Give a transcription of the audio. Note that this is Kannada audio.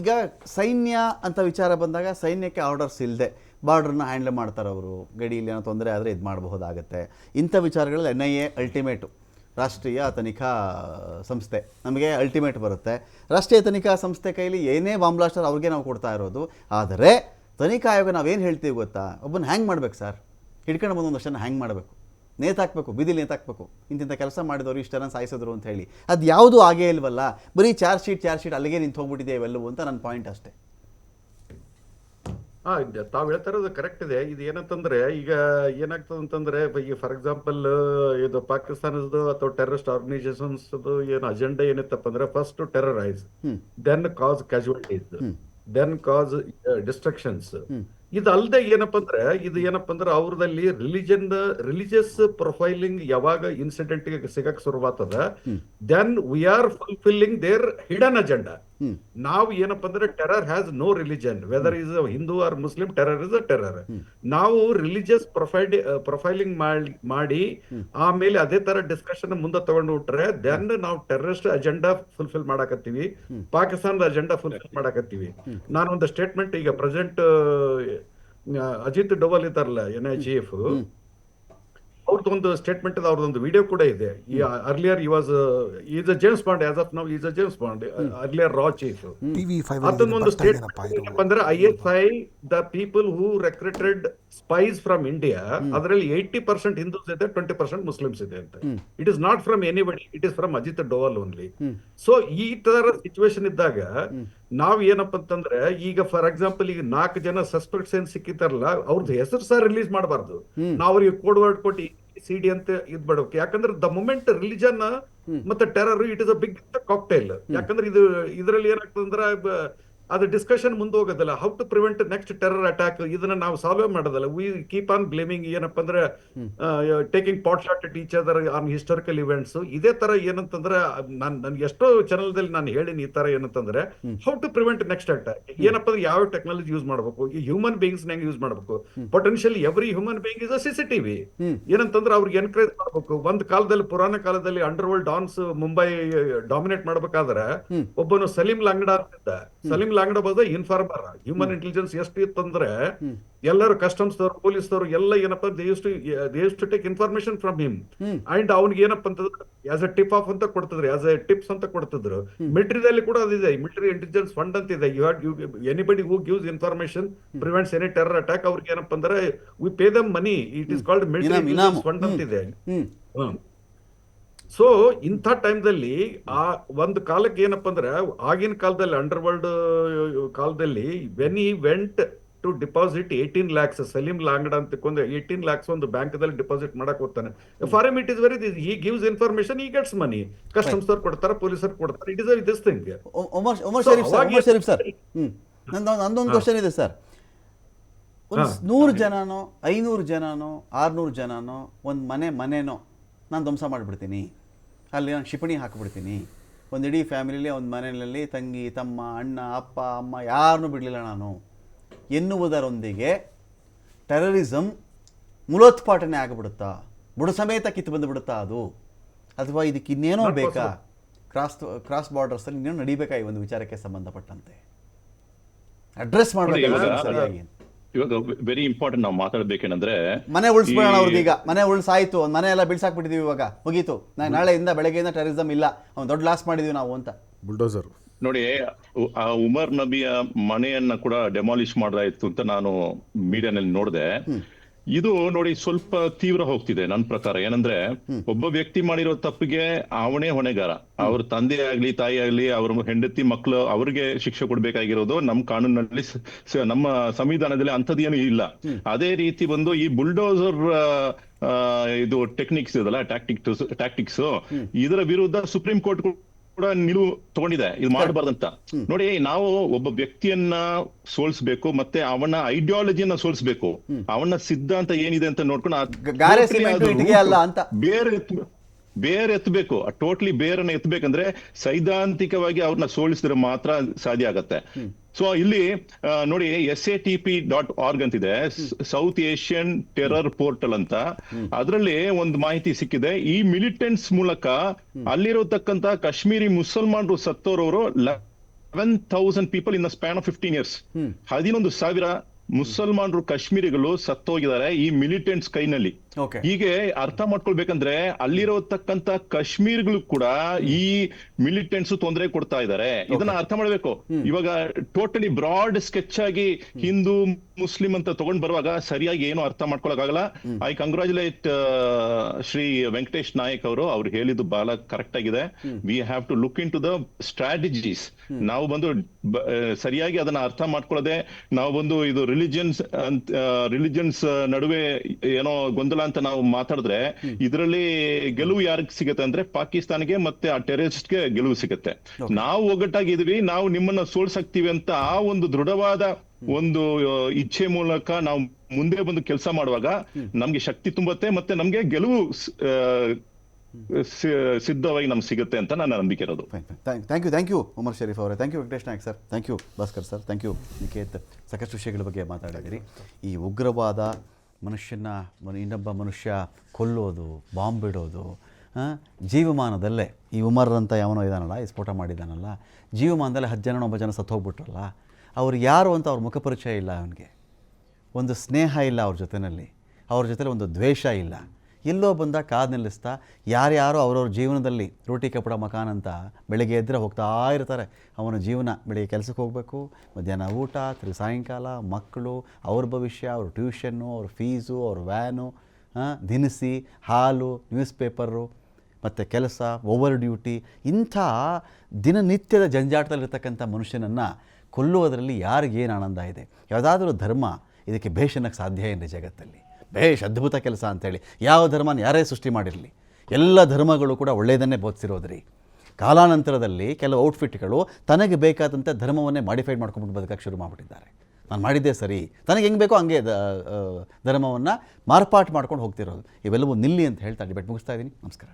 ಈಗ ಸೈನ್ಯ ಅಂತ ವಿಚಾರ ಬಂದಾಗ ಸೈನ್ಯಕ್ಕೆ ಆರ್ಡರ್ಸ್ ಇಲ್ಲದೆ ಬಾರ್ಡ್ರನ್ನ ಹ್ಯಾಂಡಲ್ ಮಾಡ್ತಾರೆ ಅವರು. ಗಡಿಯಲ್ಲಿ ಏನೋ ತೊಂದರೆ ಆದರೆ ಇದು ಮಾಡಬಹುದಾಗತ್ತೆ. ಇಂಥ ವಿಚಾರಗಳಲ್ಲಿ ಎನ್ ಐ ಎ ಅಲ್ಟಿಮೇಟು ರಾಷ್ಟ್ರೀಯ ತನಿಖಾ ಸಂಸ್ಥೆ. ನಮಗೆ ಅಲ್ಟಿಮೇಟ್ ಬರುತ್ತೆ. ರಾಷ್ಟ್ರೀಯ ತನಿಖಾ ಸಂಸ್ಥೆ ಕೈಲಿ ಏನೇ ಬಾಂಬ್ ಬ್ಲಾಸ್ಟರ್ ಅವ್ರಿಗೆ ನಾವು ಕೊಡ್ತಾ ಇರೋದು. ಆದರೆ ತನಿಖಾ ಆಯೋಗ ನಾವೇನು ಹೇಳ್ತೀವಿ ಗೊತ್ತಾ? ಒಬ್ಬನ ಹ್ಯಾಂಗ್ ಮಾಡ್ಬೇಕು ಸರ್ ಹಿಡ್ಕೊಂಡು ಬಂದು ವರ್ಷನ ಹ್ಯಾಂಗ್ ಮಾಡಬೇಕು. ನೇತಾಕ್ಬೇಕು ಬೀದಿಲಿ ನೇತಾಕ್ಬೇಕು. ಇಂತಿಂಥ ಕೆಲಸ ಮಾಡಿದವರು ಇಷ್ಟೆಲ್ಲ ಸಾಯಿಸಿದ್ರು ಅಂತ ಹೇಳಿ. ಅದು ಯಾವುದೂ ಆಗೇ ಇಲ್ವಲ್ಲ? ಬರೀ ಚಾರ್ಜ್ ಶೀಟ್ ಚಾರ್ಜ್ ಶೀಟ್ ಅಲ್ಲಿಗೆ ನಿಂತು ಹೋಗ್ಬಿಟ್ಟಿದೆ ಇವೆಲ್ಲವೂ ಅಂತ ನನ್ನ ಪಾಯಿಂಟ್ ಅಷ್ಟೇ. ಹಾ ತಾವು ಹೇಳ್ತಾ ಇರೋದು ಕರೆಕ್ಟ್ ಇದೆ. ಇದು ಏನಂತಂದ್ರೆ ಈಗ ಏನಾಗ್ತದೆ ಅಂತಂದ್ರೆ ಈಗ ಫಾರ್ ಎಕ್ಸಾಂಪಲ್ ಇದು ಪಾಕಿಸ್ತಾನದ ಅಥವಾ ಟೆರರಿಸ್ಟ್ ಆರ್ಗನೈಸೇಷನ್ಸ್ ಏನು ಅಜೆಂಡಾ ಏನಿತ್ತಪ್ಪ ಅಂದ್ರೆ first terrorise. Then cause casualties. Then cause destructions ಇದು ಅಲ್ದೆ ಏನಪ್ಪಾ ಅಂದ್ರೆ ಇದು ಏನಪ್ಪಾ ಅಂದ್ರೆ ಅವ್ರದಲ್ಲಿ ರಿಲಿಜನ್ ರಿಲಿಜಿಯಸ್ ಪ್ರೊಫೈಲಿಂಗ್ ಯಾವಾಗ ಇನ್ಸಿಡೆಂಟ್ ಸಿಗಕ್ ಶುರುವಾತದ then we are fulfilling their hidden agenda. ನಾವು ಏನಪ್ಪ ಅಂದ್ರೆ terror has no religion whether is Hindu or Muslim terror is a terror ನಾವು ರಿಲಿಜಿಯಸ್ ಪ್ರೊಫೈಲ್ ಪ್ರೊಫೈಲಿಂಗ್ ಮಾಡಿ, ಆಮೇಲೆ ಅದೇ ತರ ಡಿಸ್ಕಷನ್ ಮುಂದೆ ತಗೊಂಡು ಬಿಟ್ರೆ ದೆನ್ ನಾವು ಟೆರರಿಸ್ಟ್ ಅಜೆಂಡಾ ಫುಲ್ಫಿಲ್ ಮಾಡಾಕತ್ತೀವಿ, ಪಾಕಿಸ್ತಾನದ ಅಜೆಂಡಾ ಫುಲ್ಫಿಲ್ ಮಾಡಾಕತ್ತೀವಿ. ನಾನು ಒಂದು ಸ್ಟೇಟ್ಮೆಂಟ್ ಈಗ ಪ್ರೆಸೆಂಟ್ ಅಜಿತ್ ಡೋವಲ್ ಇದ್ದಾರಲ್ಲ ಎನ್ ಐ ಚೀಫ್ ಅವ್ರದ್ದೊಂದು ಸ್ಟೇಟ್ಮೆಂಟ್ ಅವ್ರದ್ದೊಂದು ವಿಡಿಯೋ ಕೂಡ ಇದೆ. He earlier he was is a James Bond as of now is a James Bond earlier Ra chief ಅದನ್ನೊಂದು ಸ್ಟೇಟ್ ಅಂದ್ರೆ I S I the people who recruited spies from India ಅದರಲ್ಲಿ ಏಯ್ಟಿ ಪರ್ಸೆಂಟ್ ಹಿಂದೂಸ್ ಇದೆ ಟ್ವೆಂಟಿ ಪರ್ಸೆಂಟ್ ಮುಸ್ಲಿಮ್ಸ್ ಇದೆ ಅಂತ. It is not from anybody it is from Ajit Doval only so ಈ ತರ ಸಿಚುವೇಶನ್ ಇದ್ದಾಗ ನಾವ್ ಏನಪ್ಪ ಅಂತಂದ್ರೆ ಈಗ ಫಾರ್ ಎಕ್ಸಾಂಪಲ್ ಈಗ ನಾಲ್ಕು ಜನ ಸಸ್ಪೆಕ್ಟ್ಸ್ ಏನ್ ಸಿಕ್ಕಿತಾರಲ್ಲ ಅವ್ರದ್ದು ಹೆಸರು ಸಹ ರಿಲೀಸ್ ಮಾಡಬಾರ್ದು. ನಾವು ಅವ್ರಿಗೆ ಕೋಡ್ ವರ್ಡ್ ಕೊಟ್ಟು ಸಿ ಡಿ ಅಂತ ಇದ್ ಮಾಡ್ಬೇಕು. ಯಾಕಂದ್ರೆ ದ ಮೊಮೆಂಟ್ ರಿಲಿಜನ್ ಮತ್ತೆ terror it is a big cocktail ಯಾಕಂದ್ರೆ ಇದು ಇದರಲ್ಲಿ ಏನಾಗ್ತದೆ ಅಂದ್ರೆ ಬ- ಅದು ಡಿಸ್ಕಷನ್ ಮುಂದೆ ಹೋಗೋದಲ್ಲ how to prevent next terror attack ಇದನ್ನ ನಾವು ಸಾಲ್ವ್ ಮಾಡೋದಲ್ಲ. ವಿ ಕೀಪ್ ಆನ್ ಬ್ಲೇಮಿಂಗ್ ಏನಪ್ಪ ಅಂದ್ರೆ taking pot shot teach each other on historical events ಇದೇ ತರ ಏನಂತಂದ್ರೆ ನಾನು ನನ್ಗೆ ಎಷ್ಟೋ ಚಾನಲ್ ದಲ್ಲಿ ನಾನು ಹೇಳಿನಿ ಈ ತರ ಏನಂತಂದ್ರೆ how to prevent next attack ಏನಪ್ಪ ಅಂದ್ರೆ ಯಾವ ಟೆಕ್ನಾಲಜಿ ಯೂಸ್ ಮಾಡಬೇಕು? ಈ ಹ್ಯೂಮನ್ ಬೀಯಿಂಗ್ಸ್ ಹೆಂಗ್ ಯೂಸ್ ಮಾಡಬೇಕು? Potential every human being is a CCTV ಏನಂತಂದ್ರೆ ಅವ್ರಿಗೆ ಎನ್ಕರೇಜ್ ಮಾಡ್ಬೇಕು. ಒಂದ್ ಕಾಲದಲ್ಲಿ ಪುರಾಣ ಕಾಲದಲ್ಲಿ underworld dons Mumbai dominate ಮಾಡ್ಬೇಕಾದ್ರೆ ಒಬ್ಬನು ಸಲೀಂ ಲಂಗಡ ಅಂತ ಸಲೀಂ ಲಾಂಗಡ ಬಂದ ಇನ್ಫಾರ್ಮರ್ ಹ್ಯೂಮನ್ ಇಂಟೆಲಿಜೆನ್ಸ್ ಎಷ್ಟು ಇತ್ತಂದ್ರೆ ಎಲ್ಲರೂ ಕಸ್ಟಮ್ಸ್ ದವರು ಪೊಲೀಸ್ ದವರು ಎಲ್ಲ ಏನಪ್ಪ to take information from him. And ಅವ್ನಿಗೆ ಏನಪ್ಪ ಅಂತಂದ್ರೆ ಆಸ್ ಅ ಟಿಪ್ ಆಫ್ ಅಂತ ಕೊಡ್ತಿದ್ರು ಆಸ್ ಎ ಟಿಪ್ಸ್ ಅಂತ ಕೊಡ್ತಿದ್ರು. ಮಿಲಿಟರಿದಲ್ಲಿ ಕೂಡ ಅದಿದೆ ಮಿಲಿಟರಿ ಇಂಟೆಲಿಜೆನ್ಸ್ ಫಂಡ್ ಅಂತ ಇದೆ. You had you anybody who gives information prevents any terror attack ಅವ್ರಿಗೆ ಏನಪ್ಪ ಅಂದ್ರೆ we pay them money it is called military. Fund ಅಂತಿದೆ ಹ್ಮ್. ಸೊ ಇಂಥ ಟೈಮ್ದಲ್ಲಿ ಆ ಒಂದು ಕಾಲಕ್ಕೆ ಏನಪ್ಪ ಅಂದ್ರೆ ಆಗಿನ ಕಾಲದಲ್ಲಿ ಅಂಡರ್ ವರ್ಲ್ಡ್ ಕಾಲದಲ್ಲಿ when he went to deposit eighteen lakhs Salim Langda ಅಂತ ಕೊಂದು ಏಯ್ಟೀನ್ ಲ್ಯಾಕ್ಸ್ ಒಂದು ಬ್ಯಾಂಕ್ ದಲ್ಲಿ ಡಿಪಾಸಿಟ್ ಮಾಡಕ್ ಹೋಗ್ತಾನೆ. For it is very he gives information he gets money customs ಅವ್ರು ಕೊಡ್ತಾರೆ ಪೊಲೀಸರು ಕೊಡ್ತಾರೆ. It is this thing Sharif sir ನಂದೊಂದು ಕ್ವಶನ್ ಇದೆ ಸರ್. ಒಂದು. ನೂರು ಜನನೋ ಐನೂರು ಜನನೋ ಆರ್ನೂರು ಜನನೋ ಒಂದು ಮನೆ ಮನೆನೋ ನಾನು ಧ್ವಂಸ ಮಾಡಿಬಿಡ್ತೀನಿ. ಅಲ್ಲಿ ನಾನು ಕ್ಷಿಪಣಿ ಹಾಕಿಬಿಡ್ತೀನಿ. ಒಂದು ಇಡೀ ಫ್ಯಾಮಿಲಿಲಿ ಒಂದು ಮನೆಯಲ್ಲಿ ತಂಗಿ ತಮ್ಮ ಅಣ್ಣ ಅಪ್ಪ ಅಮ್ಮ ಯಾರನ್ನೂ ಬಿಡಲಿಲ್ಲ ನಾನು. ಎನ್ನುವುದರೊಂದಿಗೆ ಟೆರರಿಸಮ್ ಮೂಲೋತ್ಪಾಟನೆ ಆಗಿಬಿಡುತ್ತಾ? ಬುಡ ಸಮೇತ ಕಿತ್ತು ಬಂದುಬಿಡುತ್ತಾ ಅದು? ಅಥವಾ ಇದಕ್ಕೆ ಇನ್ನೇನೋ ಬೇಕಾ. ಕ್ರಾಸ್ ಕ್ರಾಸ್ ಬಾರ್ಡರ್ಸಲ್ಲಿ ಇನ್ನೇನು ನಡಿಬೇಕಾ ಈ ಒಂದು ವಿಚಾರಕ್ಕೆ ಸಂಬಂಧಪಟ್ಟಂತೆ? ಅಡ್ರೆಸ್ ಮಾಡಬೇಕು ಸರಿಯಾಗಿ ಇವಾಗ ವೆರಿ ಇಂಪಾರ್ಟೆಂಟ್ ನಾವು ಮಾತಾಡ್ಬೇಕೇನಂದ್ರೆ ಮನೆ ಉಳಿಸ್ಬಿಡೋಣ ಅವ್ರದ್ದು ಈಗ ಮನೆ ಉಳಿಸಾಯ್ತು. ಒಂದು ಮನೆ ಎಲ್ಲ ಬಿಡ್ಸಾಕ್ಬಿಟ್ಟಿದೀವಿ ಇವಾಗ. ಮುಗೀತು. ನಾ ನಾಳೆಯಿಂದ ಬೆಳಗ್ಗೆಯಿಂದ ಟೆರರಿಸಮ್ ಇಲ್ಲ. ಅವ್ನು ದೊಡ್ಡ ಲಾಸ್ ಮಾಡಿದೀವಿ ನಾವು ಅಂತ. ಬುಲ್ಡೋಸರ್ ನೋಡಿ ಆ ಉಮರ್ ನಬಿಯ ಮನೆಯನ್ನ ಕೂಡ ಡೆಮಾಲಿಷ್ ಮಾಡಲಾಯಿತು ಅಂತ ನಾನು ಮೀಡಿಯಾನಲ್ಲಿ ನೋಡಿದೆ. ಇದು ನೋಡಿ ಸ್ವಲ್ಪ ತೀವ್ರ ಹೋಗ್ತಿದೆ ನನ್ನ ಪ್ರಕಾರ. ಏನಂದ್ರೆ ಒಬ್ಬ ವ್ಯಕ್ತಿ ಮಾಡಿರೋ ತಪ್ಪಿಗೆ ಅವನೇ ಹೊಣೆಗಾರ. ಅವ್ರ ತಂದೆ ಆಗ್ಲಿ ತಾಯಿ ಆಗ್ಲಿ ಅವ್ರ ಹೆಂಡತಿ ಮಕ್ಕಳು ಅವ್ರಿಗೆ ಶಿಕ್ಷೆ ಕೊಡ್ಬೇಕಾಗಿರೋದು ನಮ್ಮ ಕಾನೂನಲ್ಲಿ ಸ- ನಮ್ಮ ಸಂವಿಧಾನದಲ್ಲಿ ಅಂಥದ್ದೇನು ಇಲ್ಲ. ಅದೇ ರೀತಿ ಬಂದು ಈ ಬುಲ್ಡೋಸರ್ ಇದು ಟೆಕ್ನಿಕ್ಸ್ ಇದಲ್ಲ ಟ್ಯಾಕ್ಟಿಕ್ಸ್ ಟ್ಯಾಕ್ಟಿಕ್ಸ್ ಇದರ ವಿರುದ್ಧ ಸುಪ್ರೀಂ ಕೋರ್ಟ್ ಕೂಡ ನಿಲುವು ತಗೊಂಡಿದೆ. ಇದು ಮಾಡಬಾರ್ದಂತ. ನೋಡಿ ನಾವು ಒಬ್ಬ ವ್ಯಕ್ತಿಯನ್ನ ಸೋಲ್ಸ್ಬೇಕು ಮತ್ತೆ ಅವನ ಐಡಿಯಾಲಜಿಯನ್ನ ಸೋಲ್ಸ್ಬೇಕು. ಅವನ ಸಿದ್ಧಾಂತ ಏನಿದೆ ಅಂತ ನೋಡ್ಕೊಂಡು. ಬೇರೆ ಎತ್ತ- ಬೇರೆ ಎತ್ತಬೇಕು ಟೋಟ್ಲಿ ಬೇರನ್ನ ಎತ್ತಬೇಕಂದ್ರೆ ಸೈದ್ಧಾಂತಿಕವಾಗಿ ಅವ್ರನ್ನ ಸೋಲಿಸಿದ್ರೆ ಮಾತ್ರ ಸಾಧ್ಯ ಆಗತ್ತೆ. ಸೊ ಇಲ್ಲಿ ನೋಡಿ S A T P dot org ಅಂತಿದೆ. ಸೌತ್ ಏಷ್ಯನ್ ಟೆರರ್ ಪೋರ್ಟಲ್ ಅಂತ. ಅದರಲ್ಲಿ ಒಂದು ಮಾಹಿತಿ ಸಿಕ್ಕಿದೆ. ಈ ಮಿಲಿಟೆಂಟ್ಸ್ ಮೂಲಕ ಅಲ್ಲಿರತಕ್ಕಂತ ಕಾಶ್ಮೀರಿ ಮುಸಲ್ಮಾನರು ಸತ್ತೋರವರು eleven thousand people in the span of fifteen years ಹದಿನೊಂದು ಸಾವಿರ ಮುಸಲ್ಮಾನರು ಕಾಶ್ಮೀರಿಗಳು ಸತ್ತೋಗಿದ್ದಾರೆ ಈ ಮಿಲಿಟೆಂಟ್ಸ್ ಕೈನಲ್ಲಿ. ಹೀಗೆ ಅರ್ಥ ಮಾಡ್ಕೊಳ್ಬೇಕಂದ್ರೆ ಅಲ್ಲಿರತಕ್ಕಂತ ಕಾಶ್ಮೀರ್ಗಳು ಕೂಡ ಈ ಮಿಲಿಟೆಂಟ್ಸ್ ತೊಂದರೆ ಕೊಡ್ತಾ ಇದ್ದಾರೆ ಇದನ್ನ ಅರ್ಥ ಮಾಡ್ಬೇಕು. ಇವಾಗ ಟೋಟಲಿ ಬ್ರಾಡ್ ಸ್ಕೆಚ್ ಆಗಿ ಹಿಂದೂ ಮುಸ್ಲಿಂ ಅಂತ ತಗೊಂಡ್ ಬರುವಾಗ ಸರಿಯಾಗಿ ಏನು ಅರ್ಥ ಮಾಡ್ಕೊಳಕ್ಕಾಗಲ್ಲ. ಐ ಕಂಗ್ರಾಚುಲೇಟ್ ಶ್ರೀ ವೆಂಕಟೇಶ್ ನಾಯಕ್ ಅವರು. ಅವ್ರು ಹೇಳಿದ್ದು ಬಹಳ ಕರೆಕ್ಟ್ ಆಗಿದೆ. We have to look into the strategies ನಾವು ಬಂದು ಬ- ಸರಿಯಾಗಿ ಅದನ್ನ ಅರ್ಥ ಮಾಡ್ಕೊಳ್ಳದೆ ನಾವು ಬಂದು ಇದು ರಿಲಿಜಿಯನ್ಸ್ ರಿಲಿಜಿಯನ್ಸ್ ನಡುವೆ ಏನೋ ಗೊಂದಲ ಅಂತ ನಾವು ಮಾತಾಡಿದ್ರೆ ಇದರಲ್ಲಿ ಗೆಲುವು ಯಾರಿಗೆ ಸಿಗುತ್ತೆ ಅಂದ್ರೆ ಪಾಕಿಸ್ತಾನಿಗೆ ಮತ್ತೆ ಆ ಟೆರರಿಸ್ಟ್ಗೆ ಗೆಲುವು ಸಿಗುತ್ತೆ. ನಾವು ಒಗ್ಗಟ್ಟಾಗಿದ್ವಿ ನಾವು ನಿಮ್ಮನ್ನ ಸೋಲ್ಸಾಕ್ತಿವಿ ಅಂತ ಆ ಒಂದು ದೃಢವಾದ ಒಂದು ಇಚ್ಛೆ ಮೂಲಕ ನಾವು ಮುಂದೆ ಬಂದು ಕೆಲಸ ಮಾಡುವಾಗ ನಮ್ಗೆ ಶಕ್ತಿ ತುಂಬುತ್ತೆ ಮತ್ತೆ ನಮ್ಗೆ ಗೆಲುವು ಸಿದ್ಧವಾಗಿ ನಮ್ಗೆ ಸಿಗುತ್ತೆ ಅಂತ ನನ್ನ ನಂಬಿಕೆ ಇರೋದು. Thank you thank you Umar Sharif ಅವರೇ. Thank you Venkatesh Nayak sir thank you Bhaskar sir thank you Niketh ಸಾಕಷ್ಟು ವಿಷಯಗಳ ಬಗ್ಗೆ ಮಾತಾಡಿದಿರಿ ಈ ಉಗ್ರವಾದ ಮನುಷ್ಯನ, ಮನು- ಇನ್ನೊಬ್ಬ ಮನುಷ್ಯ ಕೊಲ್ಲೋದು, ಬಾಂಬ್ ಬಿಡೋದು ಜೀವಮಾನದಲ್ಲೇ ಈ ಉಮರ್ ಅಂತ ಯಾವನೋ ಇದಾನಲ್ಲ, ಈ ಸ್ಫೋಟ ಮಾಡಿದ್ದಾನಲ್ಲ ಜೀವಮಾನದಲ್ಲೇ ಹತ್ತು ಜನ ಒಬ್ಬ ಜನ ಸತ್ತು ಹೋಗ್ಬಿಟ್ರಲ್ಲ ಅವ್ರು ಯಾರು ಅಂತ ಅವ್ರ ಮುಖಪರಿಚಯ ಇಲ್ಲ ಅವನಿಗೆ. ಒಂದು ಸ್ನೇಹ ಇಲ್ಲ ಅವ್ರ ಜೊತೆಯಲ್ಲಿ ಅವ್ರ ಜೊತೆಲಿ ಒಂದು ದ್ವೇಷ ಇಲ್ಲ. ಎಲ್ಲೋ ಬಂದ ಕಾದು ನಿಲ್ಲಿಸ್ತಾ ಯಾರ್ಯಾರೋ ಅವ್ರವ್ರ ಜೀವನದಲ್ಲಿ ರೋಟಿ ಕಪಡ ಮಕಾನ್ ಅಂತ ಬೆಳಗ್ಗೆ ಎದ್ದರೆ ಹೋಗ್ತಾ ಇರ್ತಾರೆ. ಅವನ ಜೀವನ ಬೆಳಗ್ಗೆ ಕೆಲಸಕ್ಕೆ ಹೋಗಬೇಕು, ಮಧ್ಯಾಹ್ನ ಊಟ ತಿರು ಸಾಯಂಕಾಲ, ಮಕ್ಕಳು, ಅವ್ರ ಭವಿಷ್ಯ, ಅವ್ರ ಟ್ಯೂಷನ್ನು, ಅವ್ರ ಫೀಸು, ಅವ್ರ ವ್ಯಾನು ದಿನಸಿ, ಹಾಲು ನ್ಯೂಸ್ ಪೇಪರು ಮತ್ತು ಕೆಲಸ, ಓವರ್ ಡ್ಯೂಟಿ, ಇಂಥ ದಿನನಿತ್ಯದ ಜಂಜಾಟದಲ್ಲಿರ್ತಕ್ಕಂಥ ಮನುಷ್ಯನನ್ನು ಕೊಲ್ಲುವುದರಲ್ಲಿ ಯಾರಿಗೇನು ಆನಂದ ಇದೆ? ಯಾವುದಾದ್ರೂ ಧರ್ಮ ಇದಕ್ಕೆ ಅನ್ನೋಕ್ಕೆ ಸಾಧ್ಯ ಏನ್ರಿ ಜಗತ್ತಲ್ಲಿ? ಭೇಷ್ ಅದ್ಭುತ ಕೆಲಸ ಅಂತೇಳಿ ಯಾವ ಧರ್ಮನ ಯಾರೇ ಸೃಷ್ಟಿ ಮಾಡಿರಲಿ, ಎಲ್ಲ ಧರ್ಮಗಳು ಕೂಡ ಒಳ್ಳೆಯದನ್ನೇ ಬೋಧಿಸಿರೋದ್ರಿ. ಕಾಲಾನಂತರದಲ್ಲಿ ಕೆಲವು ಔಟ್ಫಿಟ್ಗಳು ತನಗೆ ಬೇಕಾದಂಥ ಧರ್ಮವನ್ನೇ ಮಾಡಿಫೈಡ್ ಮಾಡ್ಕೊಂಡ್ಬಿಟ್ಟು ಬದುಕಕ್ಕೆ ಶುರು ಮಾಡಿಬಿಟ್ಟಿದ್ದಾರೆ. ನಾನು ಮಾಡಿದ್ದೆ ಸರಿ, ತನಗೆ ಹೆಂಗೆ ಬೇಕೋ ಹಂಗೆ ಧರ್ಮವನ್ನು ಮಾರ್ಪಾಟು ಮಾಡ್ಕೊಂಡು ಹೋಗ್ತಿರೋದು. ಇವೆಲ್ಲವೂ ನಿಲ್ಲಿ ಅಂತ ಹೇಳ್ತಾ ಡಿಬೇಟ್ ಮುಗಿಸ್ತಾ ಇದ್ದೀನಿ. ನಮಸ್ಕಾರ.